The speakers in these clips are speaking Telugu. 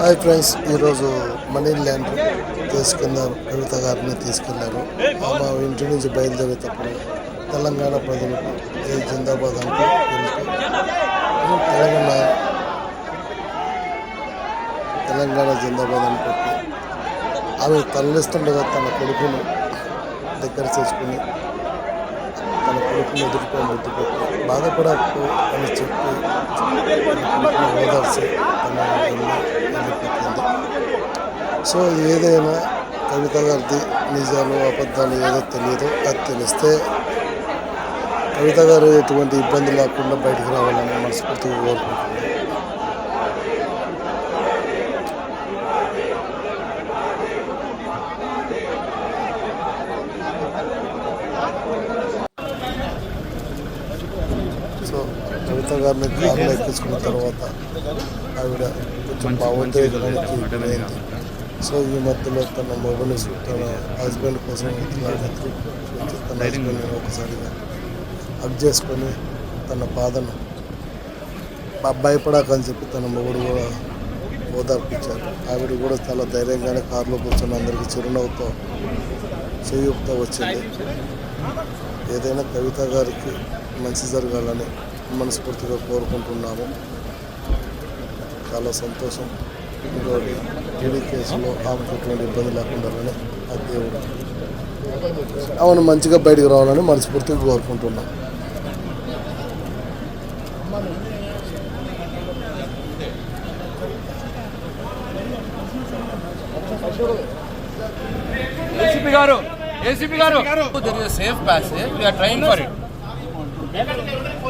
హాయ్ ఫ్రెండ్స్ ఈరోజు మనీ ల్యాండ్ తీసుకున్నారు. కవిత గారిని తీసుకెళ్ళారు. ఆమె ఇంటి నుంచి బయలుదేరేటప్పుడు తెలంగాణ ప్రజలకు ఏ జిందాబాద్ అంటూ తెలంగాణ తెలంగాణ జిందాబాద్ అని పెట్టి ఆమె తరలిస్తుండగా తన కొడుకును దగ్గర చేసుకుని తన కొడుకుని ఎదుర్కొని ముద్దు బాధపడకు అని చెప్పి తన కొడుకుని ఓదార్చి తన సో ఏదైనా కవిత గారిది నిజాలు అబద్ధాలు ఏదో తెలియదు. అది తెలిస్తే కవిత గారు ఎటువంటి ఇబ్బంది లేకుండా బయటకు రావాలని మనస్ఫూర్తిగా కోరుకుంటున్నాను సో గారిని కారులో ఎక్కించుకున్న తర్వాత ఆవిడ కొంచెం భావోద్వేగానికి సో ఈ మధ్యలో తన మొబైల్ తన హస్బెండ్ కోసం తన హస్బెండ్ ఒకసారిగా హక్ చేసుకొని తన బాధను బ- భయపడకని చెప్పి తన మొగుడు కూడా ఓదార్పించారు. ఆవిడ కూడా చాలా ధైర్యంగానే కారులో కూర్చొని అందరికీ చిరునవ్వుతో చేయూపుతో వచ్చింది. ఏదైనా కవిత గారికి మంచి జరగాలని మనస్ఫూర్తిగా కోరుకుంటున్నాము. చాలా సంతోషం. ఇంకోటి ఈడీ కేసులో ఆమెకు ఎటువంటి ఇబ్బంది లేకుండా ఆ దేవుడు. ఆమెను మంచిగా బయటకు రావాలని మనస్ఫూర్తిగా కోరుకుంటున్నాం. ఏసీపీ గారు ఏసీపీ గారు. Safe passage trying for it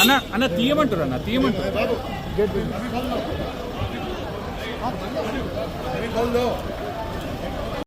అన్న అన్న తీయమంటారు అన్న తీయమంటారు.